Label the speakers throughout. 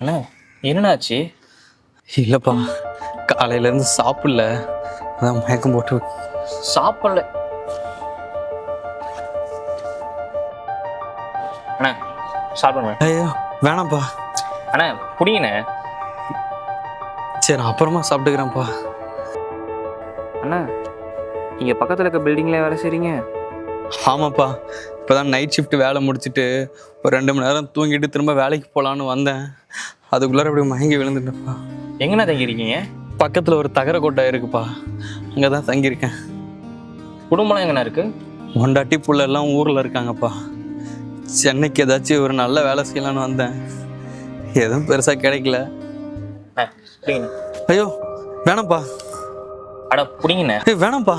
Speaker 1: அண்ணா என்னடாச்சு
Speaker 2: இல்லைப்பா காலையிலேருந்து சாப்பிடல. அதான் மயக்கம் போட்டு
Speaker 1: சாப்பிடல. அண்ணா சாப்பிடுங்க.
Speaker 2: ஐயோ வேணாம்ப்பா.
Speaker 1: அண்ணா புடிங்கண்ணே
Speaker 2: சரி அப்புறமா சாப்பிட்டுக்கிறேன்ப்பா.
Speaker 1: அண்ணா நீங்க பக்கத்துல இருக்க பில்டிங்ல வேலை செய்றீங்க?
Speaker 2: ஆமாப்பா. இப்போ தான் நைட் ஷிஃப்ட் வேலை முடிச்சுட்டு ஒரு ரெண்டு மணி நேரம் தூங்கிட்டு திரும்ப வேலைக்கு போகலான்னு வந்தேன். அதுக்குள்ளார அப்படி மயங்கி விழுந்துட்டேன்ப்பா.
Speaker 1: எங்கண்ணா தங்கியிருக்கீங்க?
Speaker 2: பக்கத்தில் ஒரு தகர கொட்டை இருக்குப்பா. அங்கே தான் தங்கியிருக்கேன்.
Speaker 1: குடும்பம்லாம் எங்கண்ணா இருக்கு?
Speaker 2: பொண்டாட்டி புள்ள எல்லாம் ஊரில் இருக்காங்கப்பா. சென்னைக்கு ஏதாச்சும் ஒரு நல்ல வேலை செய்யலான்னு வந்தேன். எதுவும் பெருசாக கிடைக்கல. ஐயோ வேணாம்ப்பா.
Speaker 1: அட புடிங்கண்ணே
Speaker 2: வேணாம்ப்பா.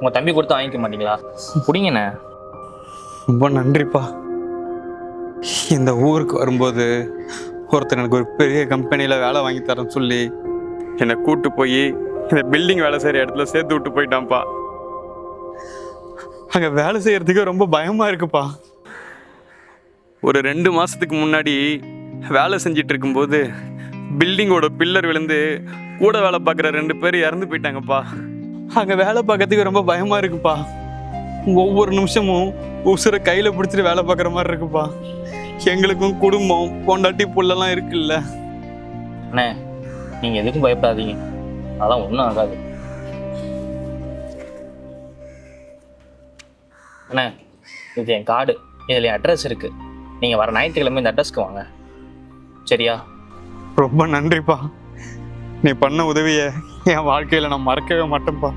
Speaker 1: உங்க தம்பி கொடுத்து வாங்கிக்க மாட்டீங்களா? புடிங்கண்ணே
Speaker 2: ரொம்ப நன்றிப்பா. இந்த ஊருக்கு வரும்போது ஒருத்தர் எனக்கு ஒரு பெரிய கம்பெனியில் வேலை வாங்கி தரேன்னு சொல்லி என்னை கூட்டு போய் இந்த பில்டிங் வேலை செய்கிற இடத்துல சேர்த்து விட்டு போயிட்டான்ப்பா. அங்கே வேலை செய்கிறதுக்கு ரொம்ப பயமாக இருக்குப்பா. ஒரு ரெண்டு மாதத்துக்கு முன்னாடி வேலை செஞ்சிட்டு இருக்கும்போது பில்டிங்கோட பில்லர் விழுந்து கூட வேலை பார்க்குற ரெண்டு பேர் இறந்து போயிட்டாங்கப்பா. அங்கே வேலை பார்க்கறதுக்கு ரொம்ப பயமாக இருக்குப்பா. ஒவ்வொரு நிமிஷமும் உசுரை கையில் பிடிச்சிட்டு வேலை பார்க்குற மாதிரி இருக்குப்பா. எங்களுக்கும் குடும்பம் பொண்டாட்டி புள்ளெல்லாம் இருக்குல்ல.
Speaker 1: அண்ணே நீங்க எதுக்கும் பயப்படாதீங்க. அதெல்லாம் ஒன்றும் ஆகாது. அண்ணே இது என் கார்டு. இதில் என் அட்ரஸ் இருக்கு. நீங்க வர ஞாயிற்றுக்கிழமை இந்த அட்ரஸ்க்கு வாங்க. சரியா?
Speaker 2: ரொம்ப நன்றிப்பா. நீ பண்ண உதவியை என் வாழ்க்கையில் நான் மறக்கவே மாட்டேன்ப்பா.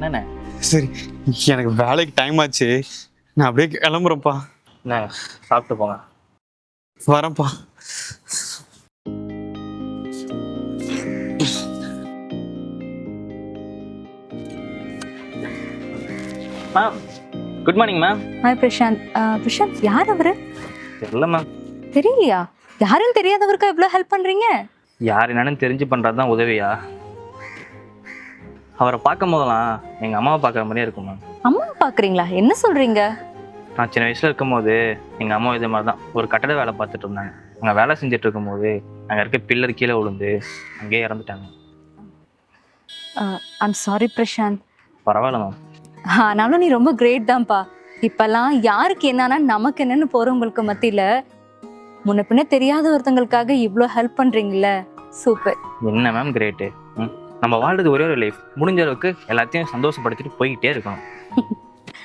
Speaker 1: என்னண்ணே?
Speaker 2: சரி எனக்கு வேலைக்கு டைம் ஆச்சு. நான் அப்படியே கிளம்புறேன்ப்பா.
Speaker 1: என்ன சாப்பிட்டு போங்க.
Speaker 2: வரேன்ப்பா.
Speaker 1: Ma'am good morning ma'am
Speaker 3: hi Prashanth அஹ், பிரசாந்த் யார் அவரு?
Speaker 1: தெரியல மேம்
Speaker 3: தெரியலையா? யாருன்னு தெரியாதவருக்கா இவ்வளோ ஹெல்ப் பண்றீங்க?
Speaker 1: யார் என்னன்னு தெரிஞ்சு பண்ணுறது தான் உதவியா? அவரை பார்க்கும் போதெல்லாம் எங்கள் அம்மாவை பார்க்குற மாதிரியே இருக்கும் மேம்
Speaker 3: அம்மா பாக்குறீங்களா என்ன சொல்றீங்க?
Speaker 1: நான் சின்ன வயசில் இருக்கும்போது எங்கள் அம்மா இதே மாதிரி தான் ஒரு கட்டட வேலை பார்த்துட்டு இருந்தாங்க. அங்கே வேலை செஞ்சுட்டு இருக்கும்போது அங்கே இருக்க பில்லர் கீழே விழுந்து அங்கேயே இறந்துட்டாங்க.
Speaker 3: I'm sorry Prashanth.
Speaker 1: பரவாயில்ல மேம்
Speaker 3: ஆனாலும் நீ ரொம்ப கிரேட் தான்ப்பா. இப்பெல்லாம் யாருக்கு என்னன்னா நமக்கு என்னன்னு போறவங்களுக்கு மத்தியில முன்ன பின்ன தெரியாத ஒருத்தங்களுக்காக இவ்வளோ ஹெல்ப் பண்றீங்கல்ல. சூப்பர்
Speaker 1: என்ன மேம் கிரேட்டு நம்ம வாழ்றது ஒரே ஒரு லைஃப் முடிஞ்ச அளவுக்கு எல்லாத்தையும் சந்தோஷப்படுத்திட்டு போய்கிட்டே இருக்கணும்.